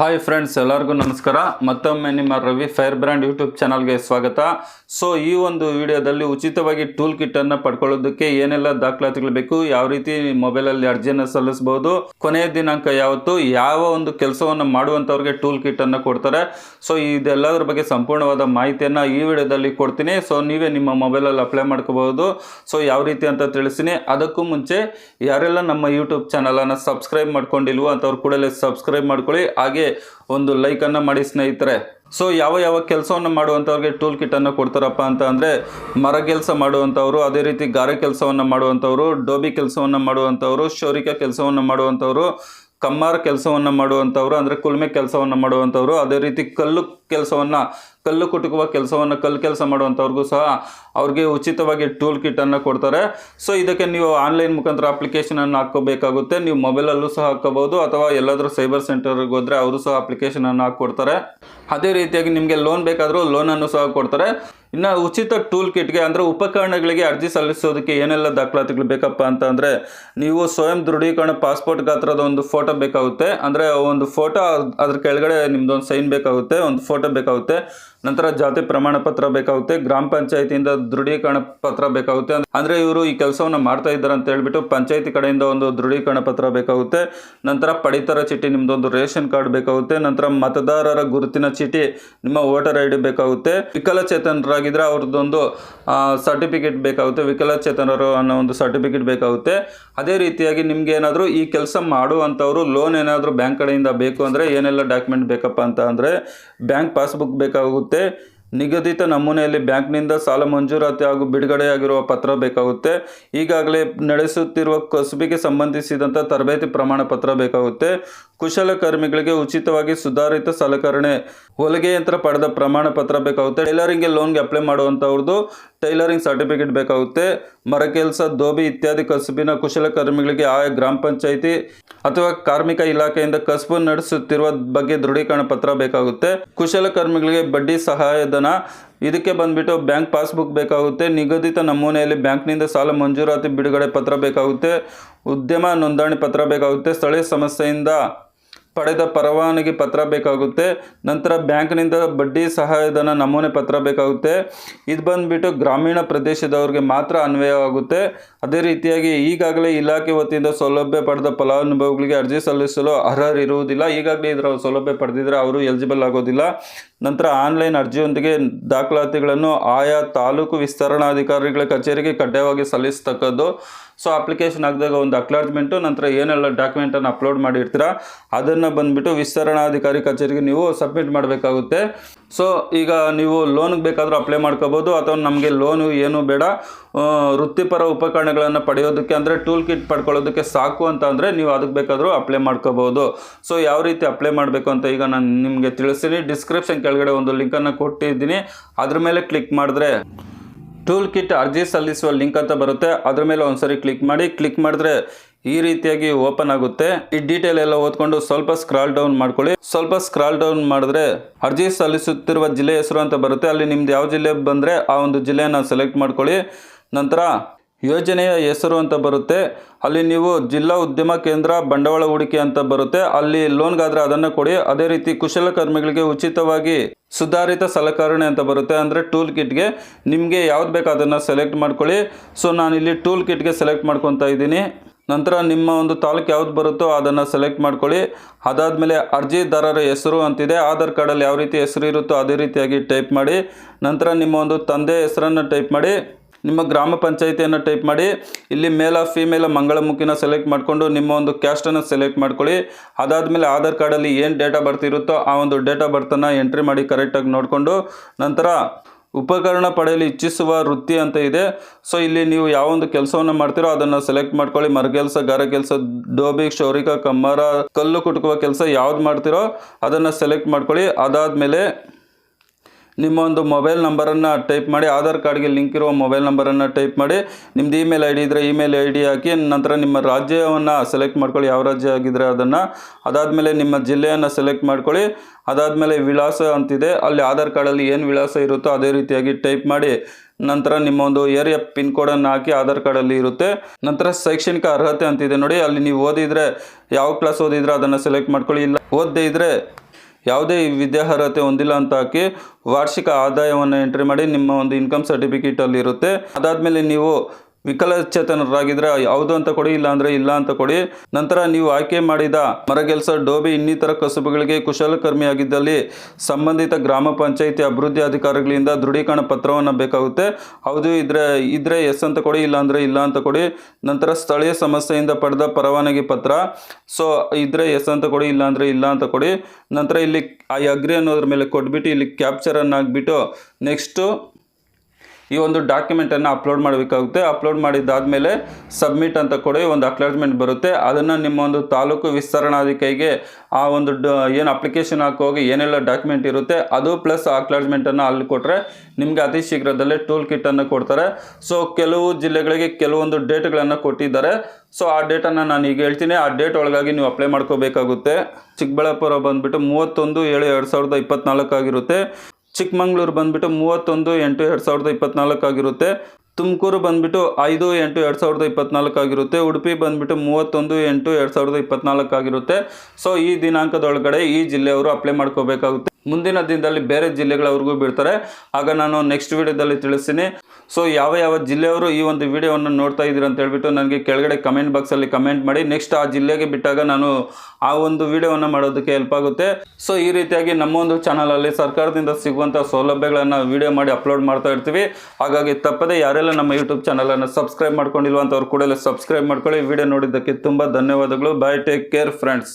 Hi friends ಎಲ್ಲರಿಗೂ ನಮಸ್ಕಾರ. ಮತ್ತೊಮ್ಮೆ ನಿಮ್ಮ ರವಿ ಫೈರ್ ಬ್ರ್ಯಾಂಡ್ ಯೂಟ್ಯೂಬ್ ಚಾನಲ್ಗೆ ಸ್ವಾಗತ. ಸೊ ಈ ಒಂದು ವಿಡಿಯೋದಲ್ಲಿ ಉಚಿತವಾಗಿ ಟೂಲ್ ಕಿಟ್ಟನ್ನು ಪಡ್ಕೊಳ್ಳೋದಕ್ಕೆ ಏನೆಲ್ಲ ದಾಖಲಾತಿಗಳು ಬೇಕು, ಯಾವ ರೀತಿ ಮೊಬೈಲಲ್ಲಿ ಅರ್ಜಿಯನ್ನು ಸಲ್ಲಿಸಬಹುದು ಕೊನೆಯ ದಿನಾಂಕ ಯಾವತ್ತು, ಯಾವ ಒಂದು ಕೆಲಸವನ್ನು ಮಾಡುವಂಥವ್ರಿಗೆ ಟೂಲ್ ಕಿಟ್ಟನ್ನು ಕೊಡ್ತಾರೆ. ಸೊ ಇದೆಲ್ಲದರ ಬಗ್ಗೆ ಸಂಪೂರ್ಣವಾದ ಮಾಹಿತಿಯನ್ನು ಈ ವಿಡಿಯೋದಲ್ಲಿ ಕೊಡ್ತೀನಿ. ಸೊ ನೀವೇ ನಿಮ್ಮ ಮೊಬೈಲಲ್ಲಿ ಅಪ್ಲೈ ಮಾಡ್ಕೋಬಹುದು. ಸೊ ಯಾವ ರೀತಿ ಅಂತ ತಿಳಿಸ್ತೀನಿ. ಅದಕ್ಕೂ ಮುಂಚೆ, ಯಾರೆಲ್ಲ ನಮ್ಮ ಯೂಟ್ಯೂಬ್ ಚಾನಲನ್ನು ಸಬ್ಸ್ಕ್ರೈಬ್ ಮಾಡ್ಕೊಂಡಿಲ್ವೋ ಅಂಥವ್ರು ಕೂಡಲೇ ಸಬ್ಸ್ಕ್ರೈಬ್ ಮಾಡ್ಕೊಳ್ಳಿ. ಹಾಗೆ ಒಂದು ಲೈಕನ್ನು ಮಾಡಿ ಸ್ನೇಹಿತರೆ. ಸೊ ಯಾವ ಯಾವ ಕೆಲಸವನ್ನು ಮಾಡುವಂಥವ್ರಿಗೆ ಟೂಲ್ ಕಿಟನ್ನು ಕೊಡ್ತಾರಪ್ಪ ಅಂತ ಅಂದರೆ, ಮರ ಕೆಲಸ ಮಾಡುವಂಥವ್ರು, ಅದೇ ರೀತಿ ಗಾರೆ ಕೆಲಸವನ್ನು ಮಾಡುವಂಥವ್ರು, ಡೋಬಿ ಕೆಲಸವನ್ನು ಮಾಡುವಂಥವ್ರು, ಶೌರಿಕ ಕೆಲಸವನ್ನು ಮಾಡುವಂಥವ್ರು, ಕಮ್ಮಾರ ಕೆಲಸವನ್ನು ಮಾಡುವಂಥವ್ರು, ಅಂದರೆ ಕುಲ್ಮೆ ಕೆಲಸವನ್ನು ಮಾಡುವಂಥವ್ರು, ಅದೇ ರೀತಿ ಕಲ್ಲು ಕೆಲಸವನ್ನು, ಕಲ್ಲು ಕುಟುಕುವ ಕೆಲಸವನ್ನು, ಕಲ್ಲು ಕೆಲಸ ಮಾಡುವಂಥವ್ರಿಗೂ ಸಹ ಅವ್ರಿಗೆ ಉಚಿತವಾಗಿ ಟೂಲ್ ಕಿಟ್ಟನ್ನು ಕೊಡ್ತಾರೆ. ಸೊ ಇದಕ್ಕೆ ನೀವು ಆನ್ಲೈನ್ ಮುಖಾಂತರ ಅಪ್ಲಿಕೇಶನನ್ನು ಹಾಕ್ಕೋಬೇಕಾಗುತ್ತೆ. ನೀವು ಮೊಬೈಲಲ್ಲೂ ಸಹ ಹಾಕ್ಕೋಬೋದು ಅಥವಾ ಎಲ್ಲಾದರೂ ಸೈಬರ್ ಸೆಂಟರ್ಗೆ ಹೋದರೆ ಅವರು ಸಹ ಅಪ್ಲಿಕೇಶನನ್ನು ಹಾಕ್ಕೊಡ್ತಾರೆ. ಅದೇ ರೀತಿಯಾಗಿ ನಿಮಗೆ ಲೋನ್ ಬೇಕಾದರೂ ಲೋನನ್ನು ಸಹ ಕೊಡ್ತಾರೆ. ಇನ್ನು ಉಚಿತ ಟೂಲ್ ಕಿಟ್ಗೆ ಅಂದರೆ ಉಪಕರಣಗಳಿಗೆ ಅರ್ಜಿ ಸಲ್ಲಿಸೋದಕ್ಕೆ ಏನೆಲ್ಲ ದಾಖಲಾತಿಗಳು ಬೇಕಪ್ಪ ಅಂತ ಅಂದರೆ ನೀವು ಸ್ವಯಂ ದೃಢೀಕರಣ ಪಾಸ್ಪೋರ್ಟ್ ಗಾತ್ರದ ಒಂದು ಫೋಟೋ ಬೇಕಾಗುತ್ತೆ. ಅಂದರೆ ಒಂದು ಫೋಟೋ ಅದ್ರ ಕೆಳಗಡೆ ನಿಮ್ದೊಂದು ಸೈನ್ ಬೇಕಾಗುತ್ತೆ. ಒಂದು ಫೋಟೋ ಬೇಕಾಗುತ್ತೆ. ನಂತರ ಜಾತಿ ಪ್ರಮಾಣ ಪತ್ರ ಬೇಕಾಗುತ್ತೆ, ಗ್ರಾಮ ಪಂಚಾಯತಿಯಿಂದ ದೃಢೀಕರಣ ಪತ್ರ ಬೇಕಾಗುತ್ತೆ. ಅಂದರೆ ಇವರು ಈ ಕೆಲಸವನ್ನು ಮಾಡ್ತಾ ಇದ್ದಾರೆ ಅಂತ ಹೇಳ್ಬಿಟ್ಟು ಪಂಚಾಯತಿ ಕಡೆಯಿಂದ ಒಂದು ದೃಢೀಕರಣ ಪತ್ರ ಬೇಕಾಗುತ್ತೆ. ನಂತರ ಪಡಿತರ ಚೀಟಿ ನಿಮ್ಮದೊಂದು ರೇಷನ್ ಕಾರ್ಡ್ ಬೇಕಾಗುತ್ತೆ. ನಂತರ ಮತದಾರರ ಗುರುತಿನ ಚೀಟಿ, ನಿಮ್ಮ ವೋಟರ್ ಐ ಡಿ ಬೇಕಾಗುತ್ತೆ. ವಿಕಲಚೇತನರಾಗಿದ್ದರೆ ಅವ್ರದ್ದೊಂದು ಸರ್ಟಿಫಿಕೇಟ್ ಬೇಕಾಗುತ್ತೆ. ವಿಕಲಚೇತನರು ಅನ್ನೋ ಒಂದು ಸರ್ಟಿಫಿಕೇಟ್ ಬೇಕಾಗುತ್ತೆ. ಅದೇ ರೀತಿಯಾಗಿ ನಿಮ್ಗೆ ಏನಾದರೂ ಈ ಕೆಲಸ ಮಾಡುವಂಥವ್ರು, ಲೋನ್ ಏನಾದರೂ ಬ್ಯಾಂಕ್ ಕಡೆಯಿಂದ ಬೇಕು ಅಂದರೆ ಏನೆಲ್ಲ ಡಾಕ್ಯುಮೆಂಟ್ ಬೇಕಪ್ಪ ಅಂತ ಅಂದರೆ, ಬ್ಯಾಂಕ್ ಪಾಸ್ಬುಕ್ ಬೇಕಾಗುತ್ತೆ. ನಿಗದಿತ ನಮೂನೆಯಲ್ಲಿ ಬ್ಯಾಂಕ್ನಿಂದ ಸಾಲ ಮಂಜೂರಾತಿ ಹಾಗೂ ಬಿಡುಗಡೆಯಾಗಿರುವ ಪತ್ರ ಬೇಕಾಗುತ್ತೆ. ಈಗಾಗಲೇ ನಡೆಸುತ್ತಿರುವ ಕಸುಬಿಗೆ ಸಂಬಂಧಿಸಿದಂಥ ತರಬೇತಿ ಪ್ರಮಾಣ ಪತ್ರ ಬೇಕಾಗುತ್ತೆ. ಕುಶಲಕರ್ಮಿಗಳಿಗೆ ಉಚಿತವಾಗಿ ಸುಧಾರಿತ ಸಲಕರಣೆ, ಹೊಲಿಗೆ ಯಂತ್ರ ಪಡೆದ ಪ್ರಮಾಣ ಪತ್ರ ಬೇಕಾಗುತ್ತೆ. ಟೈಲರಿಂಗ್ಗೆ ಲೋನ್ಗೆ ಅಪ್ಲೈ ಮಾಡುವಂಥವ್ರದ್ದು ಟೈಲರಿಂಗ್ ಸರ್ಟಿಫಿಕೇಟ್ ಬೇಕಾಗುತ್ತೆ. ಮರ ಕೆಲಸ ದೋಬಿ ಇತ್ಯಾದಿ ಕಸುಬಿನ ಕುಶಲಕರ್ಮಿಗಳಿಗೆ ಆಯಾ ಗ್ರಾಮ ಪಂಚಾಯಿತಿ ಅಥವಾ ಕಾರ್ಮಿಕ ಇಲಾಖೆಯಿಂದ ಕಸುಬು ನಡೆಸುತ್ತಿರುವ ಬಗ್ಗೆ ದೃಢೀಕರಣ ಪತ್ರ ಬೇಕಾಗುತ್ತೆ. ಕುಶಲಕರ್ಮಿಗಳಿಗೆ ಬಡ್ಡಿ ಸಹಾಯಧನ ಇದಕ್ಕೆ ಬಂದ್ಬಿಟ್ಟು ಬ್ಯಾಂಕ್ ಪಾಸ್ಬುಕ್ ಬೇಕಾಗುತ್ತೆ. ನಿಗದಿತ ನಮೂನೆಯಲ್ಲಿ ಬ್ಯಾಂಕ್ನಿಂದ ಸಾಲ ಮಂಜೂರಾತಿ ಬಿಡುಗಡೆ ಪತ್ರ ಬೇಕಾಗುತ್ತೆ. ಉದ್ಯಮ ನೋಂದಣಿ ಪತ್ರ ಬೇಕಾಗುತ್ತೆ. ಸ್ಥಳೀಯ ಸಂಸ್ಥೆಯಿಂದ ಪಡೆದ ಪರವಾನಗಿ ಪತ್ರ ಬೇಕಾಗುತ್ತೆ. ನಂತರ ಬ್ಯಾಂಕ್ನಿಂದ ಬಡ್ಡಿ ಸಹಾಯಧನ ನಮೂನೆ ಪತ್ರ ಬೇಕಾಗುತ್ತೆ. ಇದು ಬಂದುಬಿಟ್ಟು ಗ್ರಾಮೀಣ ಪ್ರದೇಶದವ್ರಿಗೆ ಮಾತ್ರ ಅನ್ವಯವಾಗುತ್ತೆ. ಅದೇ ರೀತಿಯಾಗಿ ಈಗಾಗಲೇ ಇಲಾಖೆ ವತಿಯಿಂದ ಸೌಲಭ್ಯ ಪಡೆದ ಫಲಾನುಭವಿಗಳಿಗೆ ಅರ್ಜಿ ಸಲ್ಲಿಸಲು ಅರ್ಹರಿರುವುದಿಲ್ಲ. ಈಗಾಗಲೇ ಇದರ ಸೌಲಭ್ಯ ಪಡೆದಿದ್ದರೆ ಅವರು ಎಲಿಜಿಬಲ್ ಆಗೋದಿಲ್ಲ. ನಂತರ ಆನ್ಲೈನ್ ಅರ್ಜಿಯೊಂದಿಗೆ ದಾಖಲಾತಿಗಳನ್ನು ಆಯಾ ತಾಲೂಕು ವಿಸ್ತರಣಾಧಿಕಾರಿಗಳ ಕಚೇರಿಗೆ ಕಡ್ಡಾಯವಾಗಿ ಸಲ್ಲಿಸ್ತಕ್ಕದ್ದು. ಸೊ ಅಪ್ಲಿಕೇಶನ್ ಹಾಕಿದಾಗ ಒಂದು ಅಕ್ಲಾಜ್ಮೆಂಟು ನಂತರ ಏನೆಲ್ಲ ಡಾಕ್ಯುಮೆಂಟನ್ನು ಅಪ್ಲೋಡ್ ಮಾಡಿರ್ತೀರ, ಅದನ್ನು ಬಂದುಬಿಟ್ಟು ವಿಸ್ತರಣಾಧಿಕಾರಿ ಕಚೇರಿಗೆ ನೀವು ಸಬ್ಮಿಟ್ ಮಾಡಬೇಕಾಗುತ್ತೆ. ಸೊ ಈಗ ನೀವು ಲೋನ್ಗೆ ಬೇಕಾದರೂ ಅಪ್ಲೈ ಮಾಡ್ಕೋಬೋದು, ಅಥವಾ ನಮಗೆ ಲೋನು ಏನು ಬೇಡ ವೃತ್ತಿಪರ ಉಪಕರಣಗಳನ್ನು ಪಡೆಯೋದಕ್ಕೆ ಅಂದರೆ ಟೂಲ್ ಕಿಟ್ ಪಡ್ಕೊಳ್ಳೋದಕ್ಕೆ ಸಾಕು ಅಂತ ಅಂದರೆ ನೀವು ಅದಕ್ಕೆ ಬೇಕಾದರೂ ಅಪ್ಲೈ ಮಾಡ್ಕೋಬೋದು. ಸೊ ಯಾವ ರೀತಿ ಅಪ್ಲೈ ಮಾಡಬೇಕು ಅಂತ ಈಗ ನಾನು ನಿಮಗೆ ತಿಳಿಸ್ತೀನಿ. ಡಿಸ್ಕ್ರಿಪ್ಷನ್ ಕೆಳಗಡೆ ಒಂದು ಲಿಂಕನ್ನು ಕೊಟ್ಟಿದ್ದೀನಿ. ಅದ್ರ ಮೇಲೆ ಕ್ಲಿಕ್ ಮಾಡಿದ್ರೆ ಟೂಲ್ ಕಿಟ್ ಅರ್ಜಿ ಸಲ್ಲಿಸುವ ಲಿಂಕ್ ಅಂತ ಬರುತ್ತೆ. ಅದ್ರ ಮೇಲೆ ಒಂದ್ಸರಿ ಕ್ಲಿಕ್ ಮಾಡಿ, ಕ್ಲಿಕ್ ಮಾಡಿದ್ರೆ ಈ ರೀತಿಯಾಗಿ ಓಪನ್ ಆಗುತ್ತೆ. ಈ ಡೀಟೇಲ್ ಎಲ್ಲ ಓದ್ಕೊಂಡು ಸ್ವಲ್ಪ ಸ್ಕ್ರಾಲ್ ಡೌನ್ ಮಾಡ್ಕೊಳ್ಳಿ. ಸ್ವಲ್ಪ ಸ್ಕ್ರಾಲ್ ಡೌನ್ ಮಾಡಿದ್ರೆ ಅರ್ಜಿ ಸಲ್ಲಿಸುತ್ತಿರುವ ಜಿಲ್ಲೆ ಹೆಸರು ಅಂತ ಬರುತ್ತೆ. ಅಲ್ಲಿ ನಿಮ್ದು ಯಾವ ಜಿಲ್ಲೆ ಬಂದರೆ ಆ ಒಂದು ಜಿಲ್ಲೆಯನ್ನು ಸೆಲೆಕ್ಟ್ ಮಾಡ್ಕೊಳ್ಳಿ. ನಂತರ ಯೋಜನೆಯ ಹೆಸರು ಅಂತ ಬರುತ್ತೆ. ಅಲ್ಲಿ ನೀವು ಜಿಲ್ಲಾ ಉದ್ಯಮ ಕೇಂದ್ರ ಬಂಡವಾಳ ಹೂಡಿಕೆ ಅಂತ ಬರುತ್ತೆ. ಅಲ್ಲಿ ಲೋನ್ಗಾದರೆ ಅದನ್ನು ಕೊಡಿ. ಅದೇ ರೀತಿ ಕುಶಲಕರ್ಮಿಗಳಿಗೆ ಉಚಿತವಾಗಿ ಸುಧಾರಿತ ಸಲಕರಣೆ ಅಂತ ಬರುತ್ತೆ. ಅಂದರೆ ಟೂಲ್ ಕಿಟ್ಗೆ ನಿಮಗೆ ಯಾವ್ದು ಬೇಕು ಅದನ್ನು ಸೆಲೆಕ್ಟ್ ಮಾಡ್ಕೊಳ್ಳಿ. ಸೊ ನಾನಿಲ್ಲಿ ಟೂಲ್ ಕಿಟ್ಗೆ ಸೆಲೆಕ್ಟ್ ಮಾಡ್ಕೊತಾ ಇದ್ದೀನಿ. ನಂತರ ನಿಮ್ಮ ಒಂದು ತಾಲೂಕು ಯಾವ್ದು ಬರುತ್ತೋ ಅದನ್ನು ಸೆಲೆಕ್ಟ್ ಮಾಡ್ಕೊಳ್ಳಿ. ಅದಾದಮೇಲೆ ಅರ್ಜಿದಾರರ ಹೆಸರು ಅಂತಿದೆ. ಆಧಾರ್ ಕಾರ್ಡಲ್ಲಿ ಯಾವ ರೀತಿ ಹೆಸರು ಇರುತ್ತೋ ಅದೇ ರೀತಿಯಾಗಿ ಟೈಪ್ ಮಾಡಿ. ನಂತರ ನಿಮ್ಮ ಒಂದು ತಂದೆ ಹೆಸರನ್ನು ಟೈಪ್ ಮಾಡಿ. ನಿಮ್ಮ ಗ್ರಾಮ ಪಂಚಾಯಿತಿಯನ್ನು ಟೈಪ್ ಮಾಡಿ, ಇಲ್ಲಿ ಮೇಲ ಫಿಮೇಲ ಮಂಗಳಮುಖಿನ ಸೆಲೆಕ್ಟ್ ಮಾಡಿಕೊಂಡು ನಿಮ್ಮ ಒಂದು ಕ್ಯಾಸ್ಟನ್ನು ಸೆಲೆಕ್ಟ್ ಮಾಡ್ಕೊಳ್ಳಿ. ಅದಾದಮೇಲೆ ಆಧಾರ್ ಕಾರ್ಡಲ್ಲಿ ಏನು ಡೇಟಾ ಬರ್ತಿರುತ್ತೋ ಆ ಒಂದು ಡೇಟಾ ಬರ್ತನ್ನು ಎಂಟ್ರಿ ಮಾಡಿ ಕರೆಕ್ಟಾಗಿ ನೋಡಿಕೊಂಡು, ನಂತರ ಉಪಕರಣ ಪಡೆಯಲು ಇಚ್ಛಿಸುವ ವೃತ್ತಿ ಅಂತ ಇದೆ. ಸೊ ಇಲ್ಲಿ ನೀವು ಯಾವ ಒಂದು ಕೆಲಸವನ್ನು ಮಾಡ್ತೀರೋ ಅದನ್ನು ಸೆಲೆಕ್ಟ್ ಮಾಡ್ಕೊಳ್ಳಿ. ಮರಗೆಲಸ ಗಾರ ಕೆಲಸ, ಡೋಬಿ, ಕ್ಷೌರಿಕ, ಕಮ್ಮರ, ಕಲ್ಲು ಕುಟುಕುವ ಕೆಲಸ ಯಾವ್ದು ಮಾಡ್ತೀರೋ ಅದನ್ನು ಸೆಲೆಕ್ಟ್ ಮಾಡ್ಕೊಳ್ಳಿ. ಅದಾದಮೇಲೆ ನಿಮ್ಮ ಒಂದು ಮೊಬೈಲ್ ನಂಬರನ್ನು ಟೈಪ್ ಮಾಡಿ, ಆಧಾರ್ ಕಾರ್ಡ್ಗೆ ಲಿಂಕ್ ಇರುವ ಮೊಬೈಲ್ ನಂಬರನ್ನು ಟೈಪ್ ಮಾಡಿ ನಿಮ್ಮದು ಇಮೇಲ್ ಐ ಡಿ ಇದ್ದರೆ ಇಮೇಲ್ ಐ ಡಿ ಹಾಕಿ, ನಂತರ ನಿಮ್ಮ ರಾಜ್ಯವನ್ನು ಸೆಲೆಕ್ಟ್ ಮಾಡ್ಕೊಳ್ಳಿ, ಯಾವ ರಾಜ್ಯ ಆಗಿದ್ರೆ ಅದನ್ನು. ಅದಾದಮೇಲೆ ನಿಮ್ಮ ಜಿಲ್ಲೆಯನ್ನು ಸೆಲೆಕ್ಟ್ ಮಾಡ್ಕೊಳ್ಳಿ. ಅದಾದಮೇಲೆ ವಿಳಾಸ ಅಂತಿದೆ, ಅಲ್ಲಿ ಆಧಾರ್ ಕಾರ್ಡಲ್ಲಿ ಏನು ವಿಳಾಸ ಇರುತ್ತೋ ಅದೇ ರೀತಿಯಾಗಿ ಟೈಪ್ ಮಾಡಿ, ನಂತರ ನಿಮ್ಮ ಒಂದು ಏರಿಯಾ ಪಿನ್ ಕೋಡನ್ನು ಹಾಕಿ ಆಧಾರ್ ಕಾರ್ಡಲ್ಲಿ ಇರುತ್ತೆ. ನಂತರ ಶೈಕ್ಷಣಿಕ ಅರ್ಹತೆ ಅಂತಿದೆ ನೋಡಿ, ಅಲ್ಲಿ ನೀವು ಓದಿದರೆ, ಯಾವ ಕ್ಲಾಸ್ ಓದಿದ್ರೆ ಅದನ್ನು ಸೆಲೆಕ್ಟ್ ಮಾಡ್ಕೊಳ್ಳಿ, ಇಲ್ಲ ಓದದೇ ಇದ್ದರೆ ಯಾವುದೇ ವಿದ್ಯಾರ್ಹತೆ ಹೊಂದಿಲ್ಲ ಅಂತ ಹಾಕಿ ವಾರ್ಷಿಕ ಆದಾಯವನ್ನು ಎಂಟ್ರಿ ಮಾಡಿ ನಿಮ್ಮ ಒಂದು ಇನ್ಕಮ್ ಸರ್ಟಿಫಿಕೇಟಲ್ಲಿ ಇರುತ್ತೆ. ಅದಾದಮೇಲೆ ನೀವು ವಿಕಲಚೇತನರಾಗಿದ್ದರೆ ಯಾವುದು ಅಂತ ಕೊಡಿ, ಇಲ್ಲ ಅಂದರೆ ಇಲ್ಲ ಅಂತ ಕೊಡಿ. ನಂತರ ನೀವು ಆಯ್ಕೆ ಮಾಡಿದ ಮರಗೆಲಸ, ಡೋಬಿ, ಇನ್ನಿತರ ಕಸುಬುಗಳಿಗೆ ಕುಶಲಕರ್ಮಿಯಾಗಿದ್ದಲ್ಲಿ ಸಂಬಂಧಿತ ಗ್ರಾಮ ಪಂಚಾಯಿತಿ ಅಭಿವೃದ್ಧಿ ಅಧಿಕಾರಿಗಳಿಂದ ದೃಢೀಕರಣ ಪತ್ರವನ್ನು ಬೇಕಾಗುತ್ತೆ. ಹೌದು, ಇದ್ರೆ ಇದ್ರೆ ಎಸ್ ಅಂತ ಕೊಡಿ, ಇಲ್ಲ ಅಂದರೆ ಇಲ್ಲ ಅಂತ ಕೊಡಿ. ನಂತರ ಸ್ಥಳೀಯ ಸಮಸ್ಯೆಯಿಂದ ಪಡೆದ ಪರವಾನಗಿ ಪತ್ರ. ಸೊ, ಇದ್ರೆ ಎಸ್ ಅಂತ ಕೊಡಿ, ಇಲ್ಲ ಅಂದರೆ ಇಲ್ಲ ಅಂತ ಕೊಡಿ. ನಂತರ ಇಲ್ಲಿ ಐ ಅಗ್ರಿ ಅನ್ನೋದ್ರ ಮೇಲೆ ಕೊಟ್ಬಿಟ್ಟು ಇಲ್ಲಿ ಕ್ಯಾಪ್ಚರನ್ನು ಹಾಕ್ಬಿಟ್ಟು ನೆಕ್ಸ್ಟು ಈ ಒಂದು ಡಾಕ್ಯುಮೆಂಟನ್ನು ಅಪ್ಲೋಡ್ ಮಾಡಬೇಕಾಗುತ್ತೆ. ಅಪ್ಲೋಡ್ ಮಾಡಿದ್ದಾದಮೇಲೆ ಸಬ್ಮಿಟ್ ಅಂತ ಕೊಡಿ ಒಂದು ಅಕ್ಲಾಜ್ಮೆಂಟ್ ಬರುತ್ತೆ. ಅದನ್ನು ನಿಮ್ಮ ಒಂದು ತಾಲೂಕು ವಿಸ್ತರಣಾಧಿಕಾರಿಗೆ ಆ ಒಂದು ಏನು ಅಪ್ಲಿಕೇಶನ್ ಹಾಕೋಗಿ ಏನೆಲ್ಲ ಡಾಕ್ಯುಮೆಂಟ್ ಇರುತ್ತೆ, ಅದು ಪ್ಲಸ್ ಅಕ್ಲಾಜ್ಮೆಂಟನ್ನು ಅಲ್ಲಿ ಕೊಟ್ಟರೆ ನಿಮಗೆ ಅತಿ ಶೀಘ್ರದಲ್ಲೇ ಟೂಲ್ ಕಿಟ್ಟನ್ನು ಕೊಡ್ತಾರೆ. ಸೊ ಕೆಲವು ಜಿಲ್ಲೆಗಳಿಗೆ ಕೆಲವೊಂದು ಡೇಟ್ಗಳನ್ನು ಕೊಟ್ಟಿದ್ದಾರೆ. ಸೊ ಆ ಡೇಟನ್ನು ನಾನು ಈಗ ಹೇಳ್ತೀನಿ. ಆ ಡೇಟ್ ಒಳಗಾಗಿ ನೀವು ಅಪ್ಲೈ ಮಾಡ್ಕೋಬೇಕಾಗುತ್ತೆ. ಚಿಕ್ಕಬಳ್ಳಾಪುರ ಬಂದುಬಿಟ್ಟು ಮೂವತ್ತೊಂದು ಏಳು ಎರಡು ಸಾವಿರದ ಇಪ್ಪತ್ನಾಲ್ಕು ಆಗಿರುತ್ತೆ. ಚಿಕ್ಕಮಂಗ್ಳೂರು ಬಂದ್ಬಿಟ್ಟು ಮೂವತ್ತೊಂದು, ಎಂಟು, ಎರಡು ಸಾವಿರದ ಇಪ್ಪತ್ನಾಲ್ಕು ಆಗಿರುತ್ತೆ. ತುಮಕೂರು ಬಂದ್ಬಿಟ್ಟು ಐದು, ಎಂಟು, ಎರಡು ಸಾವಿರದ ಇಪ್ಪತ್ನಾಲ್ಕು ಆಗಿರುತ್ತೆ. ಉಡುಪಿ ಬಂದ್ಬಿಟ್ಟು ಮೂವತ್ತೊಂದು, ಎಂಟು, ಎರಡು ಸಾವಿರದ ಇಪ್ಪತ್ನಾಲ್ಕು ಆಗಿರುತ್ತೆ. ಸೊ ಈ ದಿನಾಂಕದೊಳಗಡೆ ಈ ಜಿಲ್ಲೆಯವರು ಅಪ್ಲೈ ಮಾಡ್ಕೋಬೇಕಾಗುತ್ತೆ. ಮುಂದಿನ ದಿನದಲ್ಲಿ ಬೇರೆ ಜಿಲ್ಲೆಗಳವ್ರಿಗೂ ಬಿಡ್ತಾರೆ ಆಗ ನಾನು ನೆಕ್ಸ್ಟ್ ವಿಡಿಯೋದಲ್ಲಿ ತಿಳಿಸ್ತೀನಿ. ಸೊ ಯಾವ ಯಾವ ಜಿಲ್ಲೆಯವರು ಈ ಒಂದು ವಿಡಿಯೋವನ್ನು ನೋಡ್ತಾ ಇದ್ದೀರ ಅಂತ ಹೇಳ್ಬಿಟ್ಟು ನನಗೆ ಕೆಳಗಡೆ ಕಮೆಂಟ್ ಬಾಕ್ಸಲ್ಲಿ ಕಮೆಂಟ್ ಮಾಡಿ. ನೆಕ್ಸ್ಟ್ ಆ ಜಿಲ್ಲೆಗೆ ಬಿಟ್ಟಾಗ ನಾನು ಆ ಒಂದು ವಿಡಿಯೋವನ್ನು ಮಾಡೋದಕ್ಕೆ ಹೆಲ್ಪ್ ಆಗುತ್ತೆ. ಸೊ ಈ ರೀತಿಯಾಗಿ ನಮ್ಮ ಒಂದು ಚಾನಲಲ್ಲಿ ಸರ್ಕಾರದಿಂದ ಸಿಗುವಂಥ ಸೌಲಭ್ಯಗಳನ್ನು ವಿಡಿಯೋ ಮಾಡಿ ಅಪ್ಲೋಡ್ ಮಾಡ್ತಾ ಇರ್ತೀವಿ. ಹಾಗಾಗಿ ತಪ್ಪದೆ ಯಾರೆಲ್ಲ ನಮ್ಮ ಯೂಟ್ಯೂಬ್ ಚಾನಲನ್ನು ಸಬ್ಸ್ಕ್ರೈಬ್ ಮಾಡ್ಕೊಂಡಿಲ್ವ ಅಂತ ಅವ್ರು ಕೂಡಲೇ ಸಬ್ಸ್ಕ್ರೈಬ್ ಮಾಡ್ಕೊಳ್ಳಿ. ವಿಡಿಯೋ ನೋಡಿದ್ದಕ್ಕೆ ತುಂಬ ಧನ್ಯವಾದಗಳು. Bye take care friends